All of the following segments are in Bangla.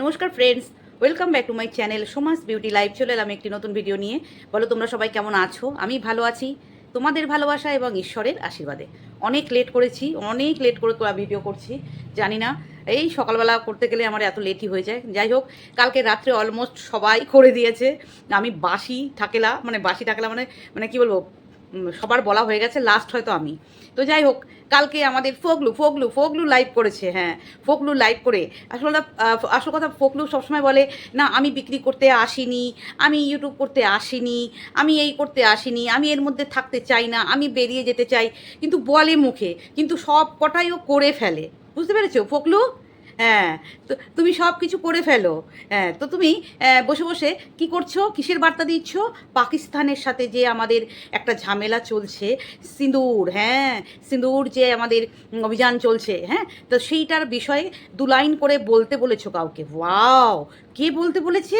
নমস্কার friends welcome back to my channel Soma's beauty live চলে এলাম একটি নতুন ভিডিও নিয়ে। বলো, তোমরা সবাই কেমন আছো? আমি ভালো আছি। তোমাদের ভালোবাসা এবং ঈশ্বরের আশীর্বাদে। অনেক লেট করেছি, অনেক লেট করে ভিডিও করছি, জানি না। এই সকালবেলা করতে গেলে আমার এত লেটই হয়ে যায়। যাই হোক, কালকে রাত্রে অলমোস্ট সবাই করে দিয়েছে। আমি বাসি থাকেলা মানে বাসি থাকেলা মানে মানে কি বলব? সবার বলা হয়ে গেছে লাস্ট হয়তো আমি। তো যাই হোক, কালকে আমাদের ফোকলু ফোকলু ফোকলু লাইভ করেছে হ্যাঁ ফোকলু লাইভ করে। আসলে আসল কথা ফোকলু সবসময় বলে, না, আমি বিক্রি করতে আসিনি, আমি ইউটিউব করতে আসিনি, আমি এই করতে আসিনি, আমি এর মধ্যে থাকতে চাই না, আমি বেরিয়ে যেতে চাই। কিন্তু বলে মুখে, কিন্তু সব কটাই ও করে ফেলে। বুঝতে পেরেছ ফোকলু হ্যাঁ তো তুমি সব কিছু করে ফেলো। হ্যাঁ তো তুমি বসে বসে কি করছ? কিসের বার্তা দিচ্ছ? পাকিস্তানের সাথে যে আমাদের একটা ঝামেলা চলছে, সিঁদুর হ্যাঁ সিঁদুর যে আমাদের অভিযান চলছে হ্যাঁ তো সেইটার বিষয়ে দু লাইন করে বলতে বলেছ কাউকে। ওয়াও, কে বলতে বলেছে?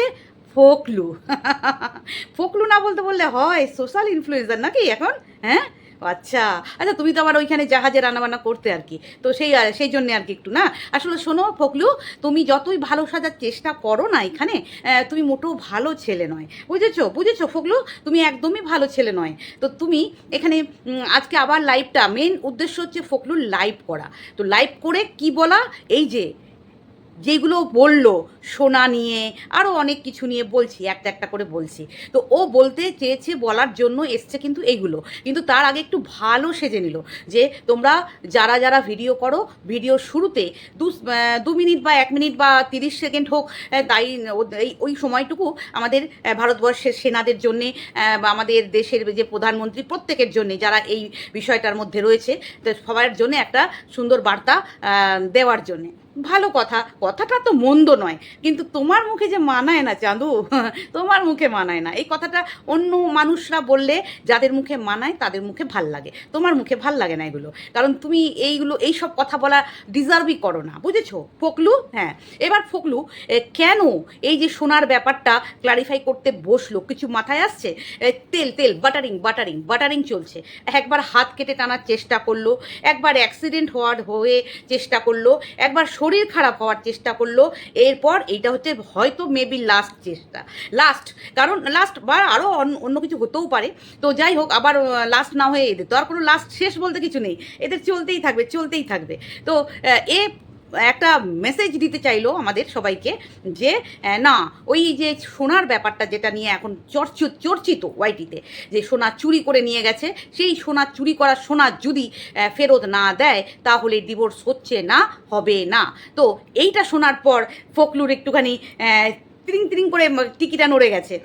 ফোকলু। ফোকলু না বলতে বললে হয়, সোশ্যাল ইনফ্লুয়েন্সার নাকি এখন? হ্যাঁ আচ্ছা। আচ্ছা তুমি তো আবার ওইখানে জাহাজে রান্নাবান্না করতে আর কি। তো সেই সেই জন্যে আর কি একটু, না? আসলে শোনো ফকলু, তুমি যতই ভালো সাজার চেষ্টা করো না এখানে তুমি মোটেও ভালো ছেলে নয়। বুঝেছ? বুঝেছ ফকলু? তুমি একদমই ভালো ছেলে নয়। তো তুমি এখানে আজকে আবার লাইভটা মেন উদ্দেশ্য হচ্ছে ফকলুর লাইভ করা। তো লাইভ করে কি বলা? এই যে যেগুলো বলল, সোনা নিয়ে আরও অনেক কিছু নিয়ে বলছি, একটা একটা করে বলছি। তো ও বলতে চেয়েছে, বলার জন্য এসছে কিন্তু এইগুলো কিন্তু তার আগে একটু ভালো সেজে নিল যে, তোমরা যারা যারা ভিডিও করো ভিডিও শুরুতে দু দু মিনিট বা এক মিনিট বা তিরিশ সেকেন্ড হোক তাই ওই সময়টুকু আমাদের ভারতবর্ষের সেনাদের জন্যে বা আমাদের দেশের যে প্রধানমন্ত্রী প্রত্যেকের জন্যে যারা এই বিষয়টার মধ্যে রয়েছে, তো সবার জন্য একটা সুন্দর বার্তা দেওয়ার জন্যে। ভালো কথা, কথাটা তো মন্দ নয়। কিন্তু তোমার মুখে যে মানায় না চাঁদু, তোমার মুখে মানায় না। এই কথাটা অন্য মানুষরা বললে যাদের মুখে মানায় তাদের মুখে ভালো লাগে। তোমার মুখে ভালো লাগে না এগুলো। কারণ তুমি এইগুলো এই সব কথা বলা ডিজার্ভই করো না, বুঝেছ? ফকলু? হ্যাঁ। এবার ফকলু কেন এই যে সোনার ব্যাপারটা ক্লারিফাই করতে বসল? কিছু মাথায় আসছে? তেল তেল বাটারিং বাটারিং বাটারিং চলছে। একবার হাত কেটে টানার চেষ্টা করল, একবার অ্যাক্সিডেন্ট হওয়ার হয়ে চেষ্টা করল, একবার শরীর খারাপ হওয়ার চেষ্টা করল। এরপর এইটা হচ্ছে হয়তো মেবি লাস্ট চেষ্টা। লাস্ট কারণ লাস্ট বা আরও অন্য কিছু হতেও পারে। তো যাই হোক, আবার লাস্ট না হয়ে এদের তো আর কোনো লাস্ট শেষ বলতে কিছু নেই। এদের চলতেই থাকবে চলতেই থাকবে। তো এ একটা মেসেজ দিতে চাইলো আমাদের সবাইকে যে না, ওই যে সোনার ব্যাপারটা যেটা নিয়ে এখন চর্চ, চর্চিত ওয়াইটিতে, যে সোনা চুরি করে নিয়ে গেছে, সেই সোনা চুরি করা সোনা যদি ফেরত না দেয়, তাহলে ডিভোর্স হচ্ছে না, হবে না। তো এইটা শোনার পর ফকলুর একটুখানি তিরিং তিরিং করে টিকিটা নড়ে গেছে।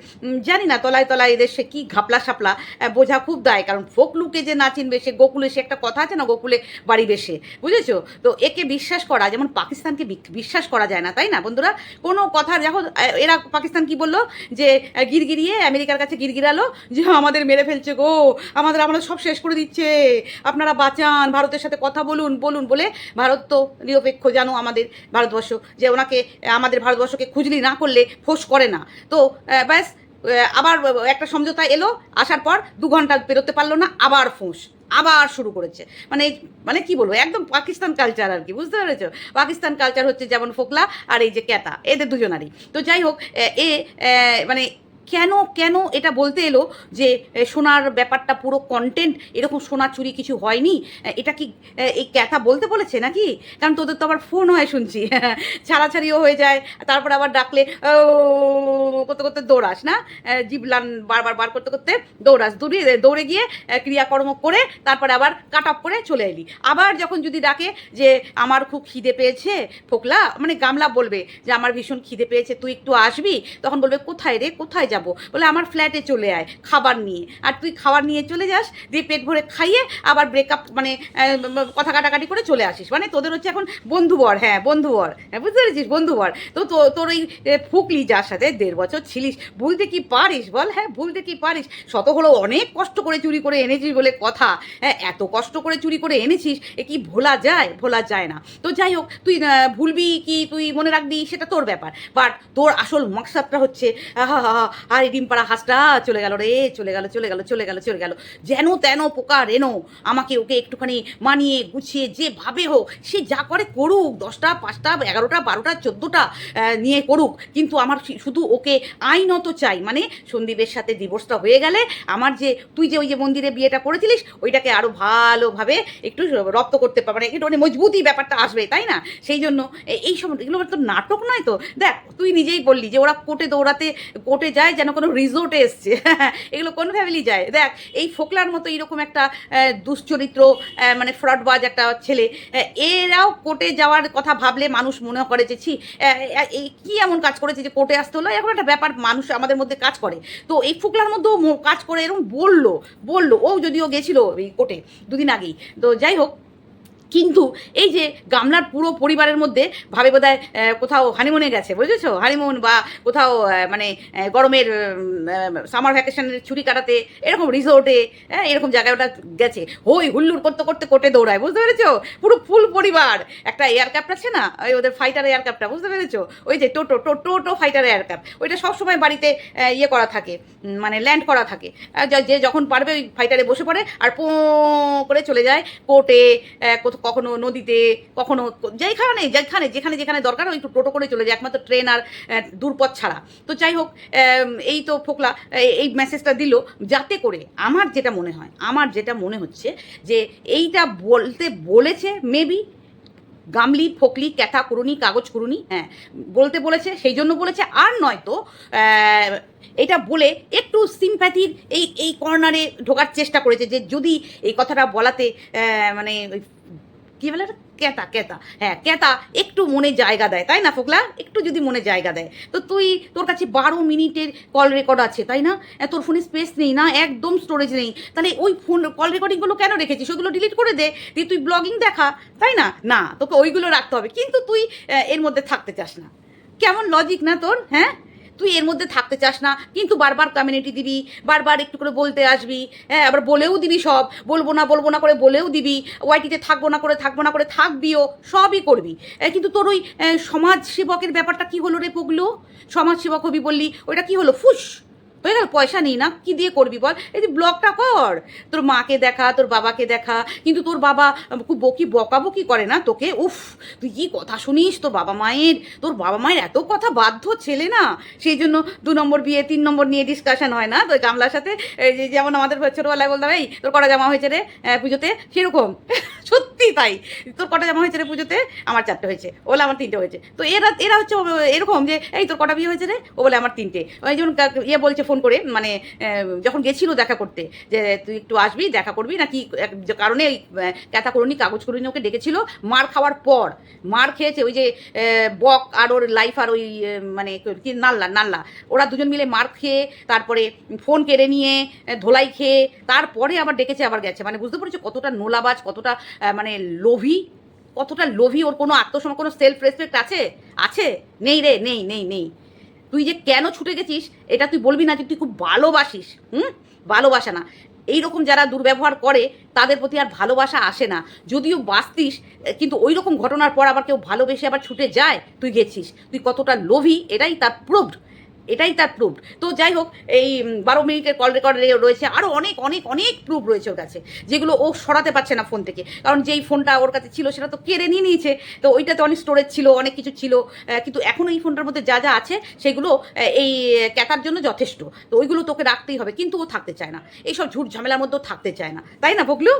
জানি না তলায় তলায় এদের সে কী ঘাপলা সাপলা বোঝা খুব দায় কারণ ফোকলুকে যে না চিনবে সে গোকুলে সে একটা কথা আছে না গোকুলে বাড়ি বেশে বুঝেছ? তো একে বিশ্বাস করা যেমন পাকিস্তানকে বিশ্বাস করা যায় না তাই না বন্ধুরা? কোনো কথা আহ, এরা পাকিস্তান কি বলল? যে গিরগিরিয়ে আমেরিকার কাছে গিরগিরালো যে আমাদের মেরে ফেলছে গো আমাদের আমাদের সব শেষ করে দিচ্ছে আপনারা বাঁচান ভারতের সাথে কথা বলুন বলুন বলে ভারত তো নিরপেক্ষ জানো আমাদের ভারতবর্ষ যে ওনাকে আমাদের ভারতবর্ষকে খুঁজলি না করলে ফোঁস করে না। তো ব্যাস আবার একটা সমঝোতা এলো, আসার পর দু ঘণ্টা পেরোতে পারল না, আবার ফোঁস, আবার শুরু করেছে। মানে মানে কি বলব, একদম পাকিস্তান কালচার আর কি, বুঝতে পেরেছ? পাকিস্তান কালচার হচ্ছে যেমন ফোকলা আর এই যে ক্যাতা, এদের দুজনারই। তো যাই হোক এ- মানে কেন কেন এটা বলতে এলো যে সোনার ব্যাপারটা পুরো কন্টেন্ট এরকম সোনা চুরি কিছু হয়নি? এটা কি এই ক্যাথা বলতে বলেছে নাকি? কারণ তোদের তো আবার ফোন হয় শুনছি। ছাড়াছাড়িও হয়ে যায়, তারপর আবার ডাকলে করতে করতে দৌড়াস না? জিবলান বারবার বার করতে করতে দৌড়াস। দৌড়ে দৌড়ে গিয়ে ক্রিয়াকর্ম করে, তারপরে আবার কাট অফ করে চলে এলি। আবার যখন যদি ডাকে যে, আমার খুব খিদে পেয়েছে, ফোকলা মানে গামলা বলবে যে, আমার ভীষণ খিদে পেয়েছে, তুই একটু আসবি? তখন বলবে, কোথায় রে, কোথায় যাব? বলে আমার ফ্ল্যাটে চলে আয় খাবার নিয়ে। আর তুই খাবার নিয়ে চলে যাস, দিয়ে পেট ভরে খাইয়ে আবার ব্রেকআপ মানে কথা কাটাকাটি করে চলে আসিস। মানে তোদের হচ্ছে এখন বন্ধুবর হ্যাঁ বন্ধুবর হ্যাঁ বুঝতে পেরেছিস? বন্ধুবর তো তোর ওই ফুকলি যার সাথে দেড় বছর ছিলিস, ভুলতে কি পারিস বল? হ্যাঁ ভুলতে কি পারিস? শত হলো অনেক কষ্ট করে চুরি করে এনেছিস বলে কথা। হ্যাঁ এত কষ্ট করে চুরি করে এনেছিস, এ কি ভোলা যায়? ভোলা যায় না। তো যাই হোক, তুই ভুলবি কি তুই মনে রাখবি? সেটা তোর ব্যাপার। বাট তোর আসল মকসাদটা হচ্ছে আর এই ডিম পাড়া হাঁসটা, চলে গেল রে, চলে গেল চলে গেল চলে গেল চলে গেল। যেন তেন পোকা রেনো আমাকে ওকে একটুখানি মানিয়ে গুছিয়ে যেভাবে হোক, সে যা করে করুক, দশটা, পাঁচটা, এগারোটা, বারোটা, চোদ্দোটা নিয়ে করুক। কিন্তু আমার শুধু ওকে আইনত চাই মানে সন্দীপের সাথে ডিভোর্সটা হয়ে গেলে আমার যে, তুই যে ওই যে মন্দিরে বিয়েটা করেছিলিস, ওইটাকে আরও ভালোভাবে একটু রপ্ত করতে পারবে একটু মানে মজবুতি ব্যাপারটা আসবে, তাই না? সেই জন্য এই সময় এগুলো তো নাটক নয় তো। দেখ, তুই নিজেই বললি যে ওরা কোর্টে দৌড়াতে, কোর্টে যায় যেন কোনো রিসোর্টে এসছে। এগুলো কোন ফ্যামিলি যায়? দেখ, এই ফোকলার মতো এরকম একটা দুশ্চরিত্র মানে ফ্রডবাজ একটা ছেলে এরাও কোর্টে যাওয়ার কথা ভাবলে মানুষ মনে করে যে, ছি এই কি এমন কাজ করেছে যে কোর্টে আসতে হলো? এখন একটা ব্যাপার, মানুষ আমাদের মধ্যে কাজ করে। তো এই ফুকলার মধ্যেও কাজ করে এরকম বলল বলল, ও যদিও গেছিল এই কোর্টে দুদিন আগেই। তো যাই হোক কিন্তু এই যে গামলার পুরো পরিবারের মধ্যে ভাবে বোধহয় কোথাও হানিমুনে গেছে, বুঝেছ? হানিমুন বা কোথাও মানে গরমের সামার ভ্যাকেশনের ছুটি কাটাতে, এরকম রিসোর্টে হ্যাঁ এরকম জায়গায় ওটা গেছে। হই হুল্লুর করতে করতে কোটে দৌড়ায়, বুঝতে পেরেছ? পুরো ফুল পরিবার। একটা এয়ারক্রাফট আছে না? ওই ওদের ফাইটার এয়ারক্রাফটটা বুঝতে পেরেছ? ওই যে টোটো, টো, টোটো ফাইটার এয়ারক্রাফট ওইটা সবসময় বাড়িতে ইয়ে করা থাকে মানে ল্যান্ড করা থাকে। যে যখন পারবে ওই ফাইটারে বসে পড়ে, আর পো করে চলে যায় কোর্টে কখনো নদীতে, কখনো যেখানে যেখানে যেখানে যেখানে দরকার, ওই টোটো করে চলে যায়, একমাত্র ট্রেন আর দূরপথ ছাড়া। তো যাই হোক এই তো ফোকলা, এই- মেসেজটা দিল, যাতে করে আমার যেটা মনে হয়, আমার যেটা মনে হচ্ছে যে এইটা বলতে বলেছে মেবি গামলি, ফকলি, ক্যাথা, কুরুনি, কাগজ কুরুনি হ্যাঁ বলতে বলেছে, সেই জন্য বলেছে, আর নয়তো এটা বলে একটু সিম্প্যাথির এই এই কর্নারে ঢোকার চেষ্টা করেছে যে যদি এই কথাটা বলাতে মানে কি বলে ওটা? ক্যাতা ক্যাতা হ্যাঁ ক্যাতা একটু মনে জায়গা দেয়, তাই না ফোকলা? একটু যদি মনে জায়গা দেয়। তো তুই তোর কাছে বারো মিনিটের কল রেকর্ড আছে, তাই না? তোর ফোনে স্পেস নেই না, একদম স্টোরেজ নেই। তাহলে ওই ফোন কল রেকর্ডিংগুলো কেন রেখেছিস? ওগুলো ডিলিট করে দে, দিয়ে তুই ব্লগিং দেখা, তাই না? না, তোকে ওইগুলো রাখতে হবে। কিন্তু তুই এর মধ্যে থাকতে চাস না। কেমন লজিক না তোর হ্যাঁ? তুই এর মধ্যে থাকতে চাস না, কিন্তু বারবার কমিউনিটি দিবি, বারবার একটু করে বলতে আসবি হ্যাঁ আবার বলেও দিবি সব, বলব না বলব না করে বলেও দিবি ওয়াইটিতে থাকব না করে, থাকব না করে, থাকবিও, সবই করবি। কিন্তু তোর ওই সমাজসেবকের সমাজ সেবকের ব্যাপারটা কি হলো রে পগলো? সমাজসেবক হবি বললি, ওইটা কি হলো? ফুস! হয়ে গেল পয়সা নেই না, কি দিয়ে করবি বল? এই যে ব্লগটা কর। তোর মাকে দেখা, তোর বাবাকে দেখা, কিন্তু তোর বাবা খুব বকি বকাবকি করে না তোকে? উফ, তুই কি কথা শুনিস? তোর বাবা মায়ের, তোর বাবা মায়ের এত কথা বাধ্য ছেলে না? সেই জন্য দু নম্বর বিয়ে, তিন নম্বর নিয়ে ডিসকাশন হয় না? তো গামলার সাথে যেমন আমাদের ছোটোবেলায় বলতাম, এই, তোর কটা জামা হয়েছে রে পুজোতে? সেরকম। সত্যি তাই। তোর কটা জামা হয়েছে রে পুজোতে? আমার চারটে হয়েছে। বলে, আমার তিনটে হয়েছে। তো এরা এরা হচ্ছে, এরকম যে, এই, তোর কটা বিয়ে হয়েছে রে? ও বলে, আমার তিনটে। ওই যেমন ইয়ে বলছে ফোন করে মানে যখন গেছিল দেখা করতে, যে তুই একটু আসবি, দেখা করবি, নাকি এক কারণে ক্যাথা করুনি কাগজ করুনি ওকে ডেকেছিল মার খাওয়ার পর। মার খেয়েছে ওই যে বক আর ওর লাইফ আর ওই মানে কি নাল্লা নাল্লা। ওরা দুজন মিলে মার খেয়ে, তারপরে ফোন কেড়ে নিয়ে ধোলাই খেয়ে, তারপরে আবার ডেকেছে, আবার গেছে। মানে বুঝতে পেরেছ কতটা নোলাবাজ, কতটা মানে লোভী? কতটা লোভী ওর কোনো আত্মসম কোনো সেলফ রেসপেক্ট আছে? আছে? নেই রে, নেই নেই নেই। তুই যে কেন ছুটে গেছিস, এটা তুই বলবি না যে তুই খুব ভালোবাসিস, হুম? ভালোবাসা না। এই রকম যারা দুর্ব্যবহার করে, তাদের প্রতি আর ভালোবাসা আসে না। যদিও বাঁচতিস, কিন্তু ওই রকম ঘটনার পর আবার কেউ ভালোবেসে আবার ছুটে যায়, তুই গেছিস। তুই কতটা লোভী, এটাই তার প্রুভড এটাই তার প্রুফ তো যাই হোক, এই বারো মিনিটের কল রেকর্ড রয়েছে আরও অনেক অনেক অনেক প্রুফ রয়েছে ওর কাছে, যেগুলো ও সরাতে পারছে না ফোন থেকে। কারণ যেই ফোনটা ওর কাছে ছিল, সেটা তো কেড়ে নিয়ে নিয়েছে। তো ওইটাতে অনেক স্টোরেজ ছিল, অনেক কিছু ছিল কিন্তু এখন এই ফোনটার মধ্যে যা যা আছে, সেগুলো এই ক্যাতার জন্য যথেষ্ট। তো ওইগুলো তোকে রাখতেই হবে, কিন্তু ও থাকতে চায় না। এইসব ঝুট ঝামেলার মধ্যেও থাকতে চায় না। তাই না বকলু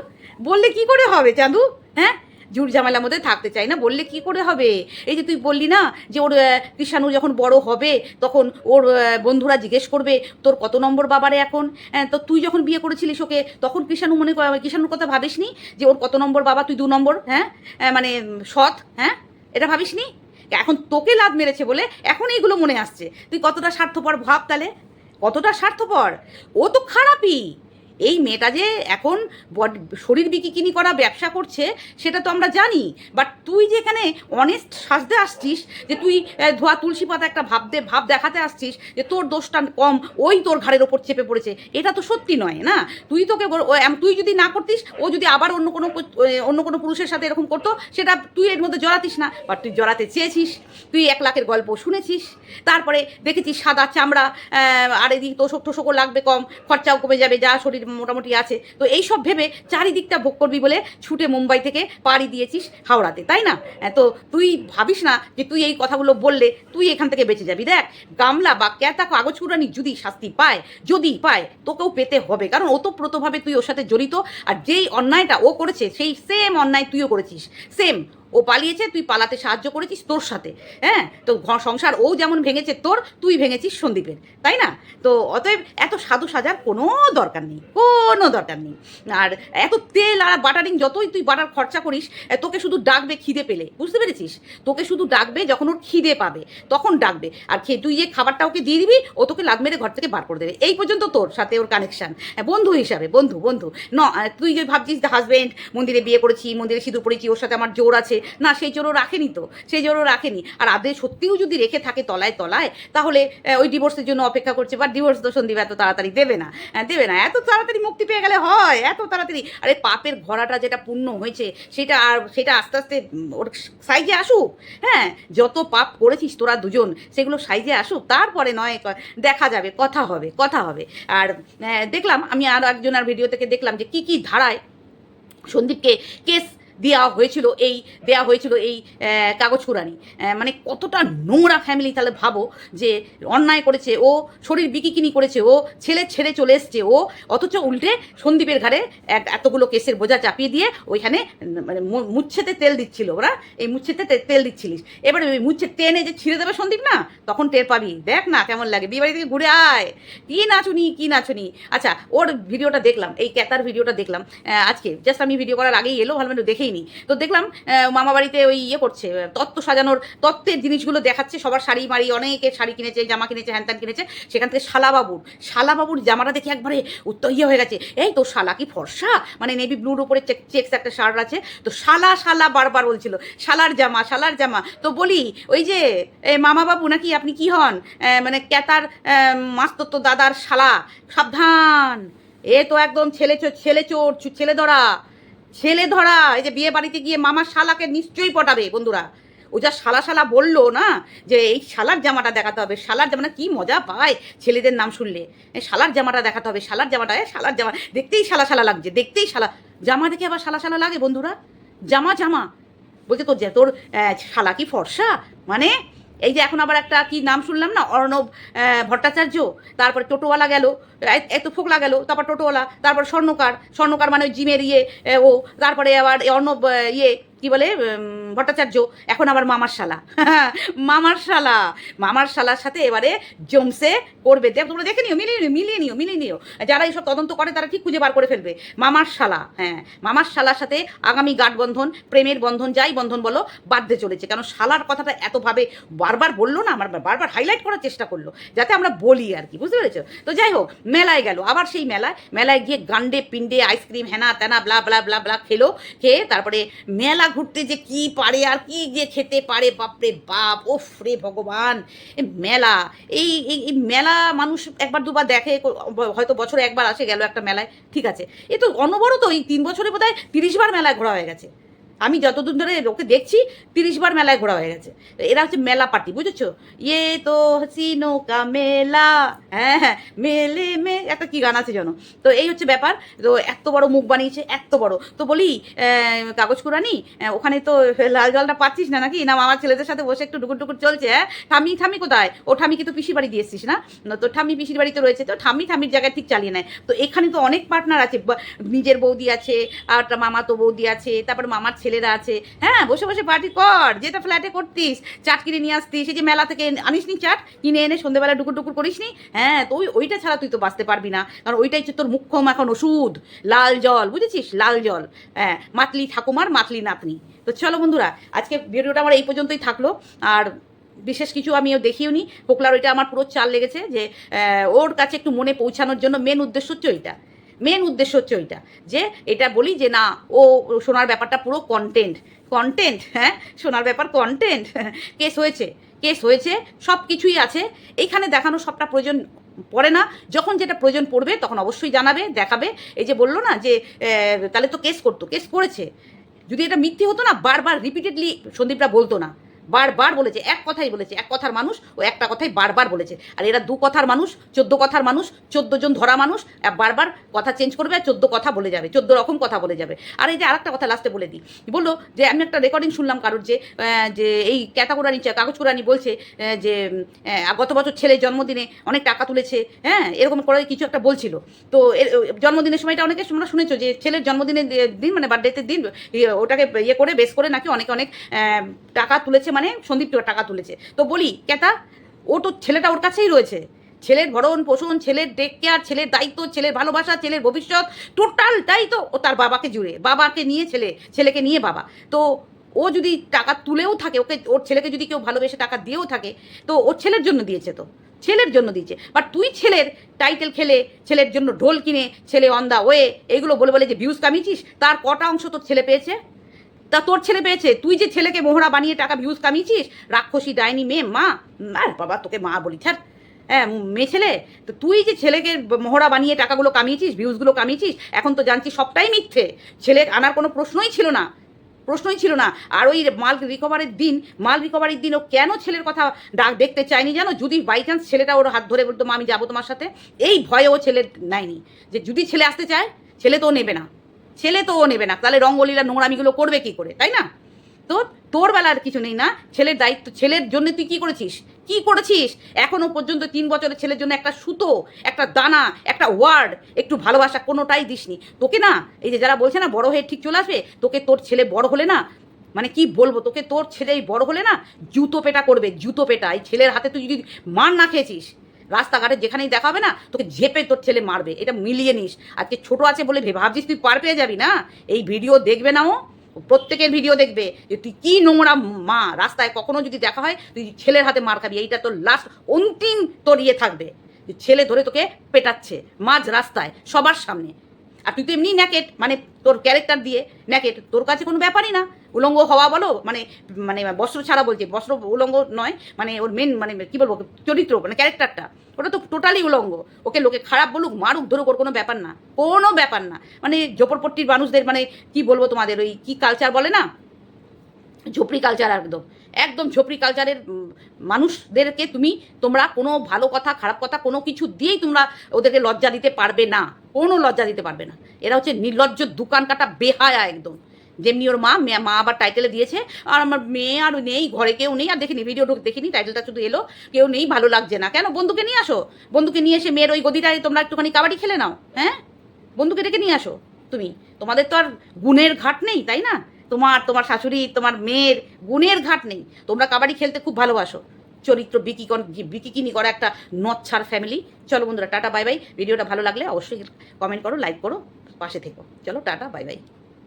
বললে কি করে হবে, চাঁদু? হ্যাঁ? ঝুট ঝামেলার মধ্যে থাকতে চাই না। বললে কি করে হবে? এই যে তুই বললি না যে ওর কৃষাণু যখন বড় হবে তখন ওর বন্ধুরা জিজ্ঞেস করবে তোর কত নম্বর বাবারে এখন? হ্যাঁ, তো তুই যখন বিয়ে করেছিলিস ওকে তখন কৃষাণু মনে কৃষাণুর কথা ভাবিসনি? যে ওর কত নম্বর বাবা তুই দু নম্বর হ্যাঁ? মানে সৎ হ্যাঁ? এটা ভাবিসনি? এখন তোকে লাভ মেরেছে বলে এখন এইগুলো মনে আসছে। তুই কতটা স্বার্থপর ভাব তাহলে? কতটা স্বার্থপর? ও তো খারাপই। এই মেয়েটা যে এখন বড, শরীর বিকিকিনি করা ব্যবসা করছে, সেটা তো আমরা জানি। বাট তুই যে এখানে অনেস্ট সাজতে আসছিস, যে তুই ধোয়া তুলসী পাতা একটা ভাব দে, ভাব দেখাতে আসছিস, যে তোর দোষটা কম, ওই তোর ঘাড়ের ওপর চেপে পড়েছে, এটা তো সত্যি নয়, না? তুই তোকে তুই যদি না করতিস, ও যদি আবার অন্য কোনো অন্য কোনো পুরুষের সাথে এরকম করতো, সেটা তুই এর মধ্যে জড়াতিস না। বাট তুই জড়াতে চেয়েছিস, তুই এক লাখের গল্প শুনেছিস, তারপরে দেখেছিস সাদা চামড়া আর এদিকে তোষক টোষকও লাগবে কম, খরচাও কমে যাবে, যা শরীর মোটামুটি আছে। তো এই সব ভেবে চারিদিকটা ভোগ করবি বলে ছুটে মুম্বাই থেকে পাড়ি দিয়েছিস হাওড়াতে, তাই না? তো তুই ভাবিস না যে তুই এই কথাগুলো বললে তুই এখান থেকে বেঁচে যাবি। দেখ, গামলা বা ক্যাতা কাগজ কুড়ানি যদি শাস্তি পায়, যদি পায়, তোকেও পেতে হবে। কারণ ওতপ্রোতভাবে তুই ওর সাথে জড়িত, আর যেই অন্যায়টা ও করেছে, সেই সেম অন্যায় তুইও করেছিস। সেম ও পালিয়েছে, তুই পালাতে সাহায্য করেছিস তোর সাথে হ্যাঁ? তো সংসার ও যেমন ভেঙেছে তোর, তুই ভেঙেছিস সন্দীপের, তাই না? তো অতএব এত সাধু সাজার কোনো দরকার নেই, কোনো দরকার নেই। আর এত তেল আর বাটারিং যতই তুই বাটার খরচা করিস তোকে শুধু ডাকবে খিদে পেলে, বুঝতে পেরেছিস? তোকে শুধু ডাকবে যখন ওর খিদে পাবে, তখন ডাকবে। আর খেয়ে তুই যে খাবারটা ওকে দিয়ে দিবি, ও তোকে লাগ মেরে ঘর থেকে বার করে দেবে। এই পর্যন্ত তোর সাথে ওর কানেকশন বন্ধু হিসাবে, বন্ধু বন্ধু। ন তুই যে ভাবছিস হাজবেন্ড মন্দিরে বিয়ে করেছি, মন্দিরে সিঁদুর পড়েছি, ওর সাথে আমার জোর আছে না সেই জোরও রাখেনি তো সেই জোরও রাখেনি। আর আদে সত্যিও যদি রেখে থাকে তলায় তলায় তাহলে ওই ডিভোর্সের জন্য অপেক্ষা করছে বা ডিভোর্স তো সন্দীপ এত তাড়াতাড়ি দেবে না আহ, দেবে না এত তাড়াতাড়ি মুক্তি পেয়ে গেলে হয় এত তাড়াতাড়ি। আরে পাপের ঘোড়াটা যেটা পূর্ণ হয়েছে সেটা আর সেটা আস্তে আস্তে ওর সাইজে আসুক হ্যাঁ যত পাপ করেছিস তোরা দুজন সেগুলো সাইজে আসুক তারপরে নয় দেখা যাবে কথা হবে কথা হবে। আর দেখলাম আমি আরও একজনের ভিডিও থেকে দেখলাম যে কি কি ধারায় সন্দীপকে কেস দেওয়া হয়েছিল এই দেওয়া হয়েছিল এই কাগজ কুড়ানি। মানে কতটা নোংরা ফ্যামিলি তাহলে ভাবো যে অন্যায় করেছে, ও শরীর বিকিকিনি করেছে, ও ছেলে ছেড়ে চলে এসছে, ও অথচ উল্টে সন্দীপের ঘাড়ে এতগুলো কেসের বোঝা চাপিয়ে দিয়ে ওইখানে মানে মুচ্ছেতে তেল দিচ্ছিল ওরা, এই মুচ্ছেতে তেল দিচ্ছিলিস। এবারে ওই মুচ্ছে টেনে যে ছিঁড়ে দেবে সন্দীপ না, তখন টের পাবি। দেখ না কেমন লাগে। বিয়ে বাড়ি থেকে ঘুরে আয়। কি নাচুনি কি নাচুনি। আচ্ছা ওর ভিডিওটা দেখলাম, এই ক্যাতার ভিডিওটা দেখলাম। আজকে জাস্ট আমি ভিডিও করার আগেই এলো, ভালো দেখেই নি তো দেখলাম মামা বাড়িতে ওই ইয়ে করছে তত্ত্ব সাজানোর, তত্ত্বের জিনিসগুলো দেখাচ্ছে, সবার শাড়ি মাড়ি অনেকে শাড়ি কিনেছে, জামা কিনেছে, হ্যান ত্যান কিনেছে, সেখান থেকে শালাবাবুর শালাবাবুর জামাটা দেখে একবারে উত্তর ইয়ে হয়ে গেছে। এই তো শালা কি ফর্সা? মানে নেভি ব্লুর উপরে চেক, চেক্স একটা শার্ট আছে, তো শালা শালা বারবার বলছিল, শালার জামা শালার জামা। তো বলি, ওই যে মামা বাবু নাকি আপনি কি হন? মানে ক্যাতার মাস্তত্ব দাদার শালা, সাবধান। এ তো একদম ছেলে ছেলে চোর, ছেলে ধরা। ছেলে ধরা, এই যে বিয়ে বাড়িতে গিয়ে মামার শালাকে নিশ্চয়ই পটাবে বন্ধুরা। ও যা শালা শালা বলল না, যে এই শালার জামাটা দেখাতে হবে, শালার জামাটা কি মজা পায় ছেলেদের নাম শুনলে। শালার জামাটা দেখাতে হবে, শালার জামাটা শালার জামা, দেখতেই শালা শালা লাগছে, দেখতেই শালা। জামা দেখে আবার শালা শালা লাগে বন্ধুরা। জামা জামা। বলছে, তোর যে, তোর শালা কি ফর্সা? মানে এই যে এখন আবার একটা কি নাম শুনলাম না? অর্ণব ভট্টাচার্য, তারপরে টোটোওয়ালা গেল এত ফোকলা গেল, তারপর টোটোওয়ালা, তারপর স্বর্ণকার স্বর্ণকার মানে ওই জিমের ইয়ে ও, তারপরে আবার অর্ণব ইয়ে কি বলে ভট্টাচার্য, এখন আবার মামার শালা মামার শালা মামার শালার সাথে এবারে জমসে করবে। দেখ, তোমরা দেখে নিও, মিলিয়ে নিও মিলিয়ে নিও মিলিয়ে নিও। যারা এইসব তদন্ত করে, তারা ঠিক খুঁজে বার করে ফেলবে। মামার শালা হ্যাঁ মামার শালার সাথে আগামী গাঠ বন্ধন, প্রেমের বন্ধন, যাই বন্ধন বলো, বাঁধতে চলেছে। কারণ শালার কথাটা এতভাবে বারবার বলল না? আমার বারবার হাইলাইট করার চেষ্টা করল, যাতে আমরা বলি আর কি, বুঝতে পেরেছ? তো যাই হোক, মেলায় গেল। আবার সেই মেলায় মেলায় গিয়ে গান্ডে পিন্ডে আইসক্রিম হেনা তেনা ব্লা ব্লা ব্লা ব্লা খেলো, খেয়ে তারপরে মেলা ঘুরতে যে কি পারে আর কি যে খেতে পারে, বাপরে বাপ ওফ রে ভগবান। মেলা, এই এই মেলা মানুষ একবার দুবার দেখে, হয়তো বছরে একবার আসে গেল একটা মেলায়, ঠিক আছে। এ তো অনবরত এই তিন বছরে বোধ হয় মেলায় ঘোরা হয়ে গেছে। আমি যতদিন ধরে লোকে দেখছি, তিরিশ বার মেলায় ঘোরা হয়ে গেছে। এরা হচ্ছে মেলা পার্টি বুঝেছ? ইয়ে তো হাসিনো মেলা হ্যাঁ হ্যাঁ মেলে মে, একটা কি গান আছে জানো? তো এই হচ্ছে ব্যাপার, তো এত বড় মুখ বানিয়েছে, এত বড়। তো বলি কাগজ কুড়ানি ওখানে তো লাল জলটা পাচ্ছিস না নাকি? না আমার ছেলেদের সাথে বসে একটু ডুকুর টুকুর চলছে হ্যাঁ? ঠামি ঠামি কোথায়? ও ঠামিকে তো পিসির বাড়ি দিয়ে এসছিস না, তো ঠামি পিসির বাড়িতে রয়েছে, তো ঠামি ঠামির জায়গায় ঠিক চালিয়ে নেয়। তো এখানে তো অনেক পার্টনার আছে নিজের বৌদি আছে, আর মামা তো বৌদি আছে, তারপর মামার ছেলেরা আছে। হ্যাঁ বসে বসে পার্টি কর। যেটা ফ্ল্যাটে করতিস চাট কিনে নিয়ে আসতিস, এই যে মেলা থেকে আনিস নি চাট, কিনে এনে সন্ধ্যেবেলা ডুকুর ডুকুর করিস নি? হ্যাঁ তো ওই ওইটা ছাড়া তুই তো বাঁচতে পারবি না। কারণ ওইটাই হচ্ছে তোর মুখ্যম এখন ওষুধ, লাল জল, বুঝেছিস? লাল জল। হ্যাঁ মাতলি ঠাকুমার মাতলি নাতনি। তো চলো বন্ধুরা, আজকে ভিডিওটা আমার এই পর্যন্তই থাকল। আর বিশেষ কিছু আমিও দেখিও নি। পোকলার ওইটা আমার পুরো চাল লেগেছে যে ওর কাছে একটু মনে পৌঁছানোর জন্য মেন উদ্দেশ্য হচ্ছে ওইটা। মেন উদ্দেশ্য হচ্ছে ওইটা। যে এটা বলি যে না, ও সোনার ব্যাপারটা পুরো কন্টেন্ট কন্টেন্ট হ্যাঁ? সোনার ব্যাপার কন্টেন্ট কেস হয়েছে। কেস হয়েছে, সব কিছুই আছে। এইখানে দেখানো সবটা প্রয়োজন পড়ে না। যখন যেটা প্রয়োজন পড়বে, তখন অবশ্যই জানাবে, দেখাবে। এই যে বলল না যে তাহলে তো কেস করতো। কেস করেছে। যদি এটা মিথ্যে হতো না, বারবার রিপিটেডলি সন্দীপরা বলতো না। বারবার বলেছে, এক কথাই বলেছে, এক কথার মানুষ ও একটা কথাই বারবার বলেছে। আর এরা দু কথার মানুষ, চোদ্দ কথার মানুষ, চোদ্দ জন ধরা মানুষ বারবার কথা চেঞ্জ করবে আর চোদ্দ কথা বলে যাবে, চোদ্দ রকম কথা বলে যাবে। আর এই যে আরেকটা কথা লাস্টে বলে দিই, বলল যে আমি একটা রেকর্ডিং শুনলাম কারোর যে যে এই ক্যাতাগোরানি কাগজ কোরানি বলছে যে গত বছর ছেলের জন্মদিনে অনেক টাকা তুলেছে হ্যাঁ এরকম করে কিছু একটা বলছিল। তো জন্মদিনের সময়টা অনেকে তোমরা শুনেছো যে ছেলের জন্মদিনের দিন মানে বার্থডেতে দিন, ওটাকে ইয়ে করে বেশ করে নাকি অনেকে অনেক টাকা তুলেছে মানে সন্দীপ টাকা তুলেছে। তো বলি কেতা ও তো ছেলেটা ওর কাছেই রয়েছে। ছেলের ভরণ পোষণ, ছেলের টেক কেয়ার ছেলের দায়িত্ব, ছেলের ভালোবাসা, ছেলের ভবিষ্যৎ টোটালটাই তো ও তার বাবাকে জুড়ে। বাবাকে নিয়ে ছেলে, ছেলেকে নিয়ে বাবা। তো ও যদি টাকা তুলেও থাকে, ওকে, ওর ছেলেকে যদি কেউ ভালোবেসে টাকা দিয়েও থাকে, তো ওর ছেলের জন্য দিয়েছে তো। ছেলের জন্য দিয়েছে। বাট তুই ছেলের টাইটেল খেলে, ছেলের জন্য ঢোল কিনে, ছেলে অন দা ওয়ে এইগুলো বলে বলে যে ভিউজ কামিয়েছিস, তার কটা অংশ তোর ছেলে পেয়েছে? তা তোর ছেলে পেয়েছে। তুই যে ছেলেকে মোহরা বানিয়ে টাকা ভিউজ কামিয়েছিস, রাক্ষসী ডাইনি মেয়ে, মা। আর বাবা, তোকে মা বলি, ছাড়। হ্যাঁ মেয়ে ছেলে, তো তুই যে ছেলেকে মোহরা বানিয়ে টাকাগুলো কামিয়েছিস ভিউজগুলো কামিয়েছিস, এখন তো জানছি সবটাই মিথ্যে। ছেলে আনার কোনো প্রশ্নই ছিল না। প্রশ্নই ছিল না। আর ওই মাল রিকভারির দিন, মাল রিকভারির দিন ও কেন ছেলের কথা ডাক দেখতে চায়নি জানো? যদি বাই চান্স ছেলেটা ওর হাত ধরে বলতো, মা, আমি যাব তোমার সাথে, এই ভয়ে ও ছেলে নেয়নি। যে যদি ছেলে আসতে চায়, ছেলে তো নেবে না। ছেলে তো ও নেবে না। তাহলে রঙ্গলীলা নোংরামিগুলো করবে কি করে? তাই না? তো তোর বেলার কিছু নেই না। ছেলের দায়িত্ব, ছেলের জন্য তুই কি করেছিস? কি করেছিস? এখনও পর্যন্ত তিন বছরের ছেলের জন্য একটা সুতো, একটা দানা, একটা ওয়ার্ড একটু ভালোবাসা কোনোটাই দিসনি। তোকে না, এই যে যারা বলছে না বড় হয়ে ঠিক চলে আসবে, তোকে তোর ছেলে বড় হলে না মানে কি বলব, তোকে তোর ছেলে বড় হলে না, জুতো পেটা করবে, জুতো পেটা। এই ছেলের হাতে তুই যদি মার না খেয়েছিস রাস্তাঘাটে যেখানেই দেখা হবে না, তোকে ঝেপে তোর ছেলে মারবে, এটা মিলিয়ে নিস। আজকে ছোট আছে বলে ভাবছিস তুই পার পেয়ে যাবি না? এই ভিডিও দেখবে না ও? প্রত্যেকের ভিডিও দেখবে যে তুই কি নোংরা মা, রাস্তায় কখনো যদি দেখা হয়, তুই ছেলের হাতে মার খাবি, এইটা তোর লাস্ট অন্তিম তোর ইয়ে থাকবে। ছেলে ধরে তোকে পেটাচ্ছে, মাঝ রাস্তায়, সবার সামনে। আর তুই তো এমনি ন্যাকেট মানে তোর ক্যারেক্টার দিয়ে ন্যাকেট তোর কাছে কোনো ব্যাপারই না। উলঙ্গ হওয়া বলো মানে মানে বস্ত্র ছাড়া বলছে, বস্ত্র উলঙ্গ নয় মানে ওর মেন মানে কী বলব, চরিত্র মানে ক্যারেক্টারটা ওটা তো টোটালি উলঙ্গ। ওকে লোকে খারাপ বলুক, মারুক, ধরুক, ওর কোনো ব্যাপার না। কোনো ব্যাপার না। মানে ঝোপড়পট্টির মানুষদের মানে কি বলব তোমাদের, ওই কি কালচার বলে না? ঝোপড়ি কালচার একদম একদম ঝোপড়ি কালচারের মানুষদেরকে তুমি, তোমরা কোনো ভালো কথা, খারাপ কথা কোনো কিছু দিয়েই তোমরা ওদেরকে লজ্জা দিতে পারবে না, কোনো লজ্জা দিতে পারবে না। এরা হচ্ছে নির্লজ্জ দোকান কাটা বেহায়া একদম। যেমনি ওর মা মা আবার টাইটেলে দিয়েছে, আর আমার মেয়ে আর নেই, ঘরে কেউ নেই, আর দেখিনি ভিডিও দেখিনি টাইটেলটা শুধু এলো, কেউ নেই, ভালো লাগছে না। কেন? বন্ধুকে নিয়ে আসো। বন্ধুকে নিয়ে এসে মেয়ের ওই গদিটায় তোমরা একটুখানি কাবাডি খেলে নাও হ্যাঁ? বন্ধুকে ডেকে নিয়ে আসো তুমি। তোমাদের তো আর গুণের ঘাট নেই, তাই না? তোমার তোমার শাশুড়ি, তোমার মেয়ের গুণের ঘাট নেই। তোমরা কাবাডি খেলতে খুব ভালোবাসো। চরিত্র বিকিকন বিকিকিনি করা একটা নচ্ছার ফ্যামিলি চলো বন্ধুরা, টাটা বাই বাই ভিডিওটা ভালো লাগলে অবশ্যই কমেন্ট করো লাইক করো, পাশে থেকো। চলো, টাটা বাই বাই